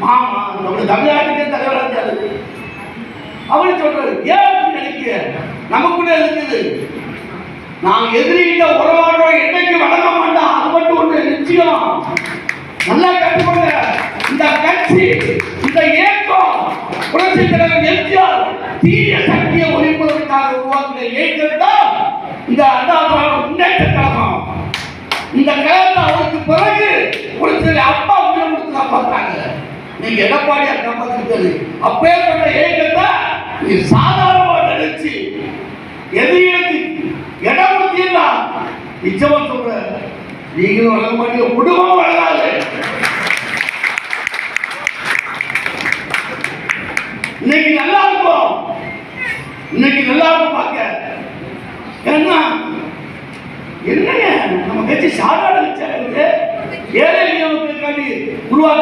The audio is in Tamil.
மாமா நம்ம தமிழ்நாட்டுக்கே தலைவராக இருந்தாரு அவர் சொல்றாரு ஏன் அப்படி நினைக்கிற நமக்குள்ள இருக்குது. நான் எதிரிகிட்ட உறவாடுறோம் என்னைக்கு வழங்க மாட்டோம் அது மட்டும் ஒன்று நிச்சயம். நல்லா கற்றுக்கொள்ள இந்த கட்சி இந்த இயக்கம் புரட்சி தலைவர் எம்ஜிஆர் தீய சக்தியை ஒழிப்பதற்காக உருவாக்கின இயக்கம் தான் இந்த அண்ணா திராவிட முன்னேற்ற கழகம். இந்த கழகத்தை அவருக்கு பிறகு புரட்சி நீங்க எடப்பாடி அக்கா பார்த்துருக்காரு அப்பேற்பட்ட இயக்கத்தை நீ சாதாரணமா நினைச்சு எதையும் இடம் கொடுத்தீங்கன்னா நிச்சயமா சொல்ற நீங்களும் வளர மாட்டீங்க குடும்பம் வளராது இன்னைக்கு நல்லா இருக்கும். இன்னைக்கு நல்லா இருக்கும் பார்க்க. ஏன்னா என்னங்க நம்ம கட்சி சாதாரண ஏழை உருவாக்க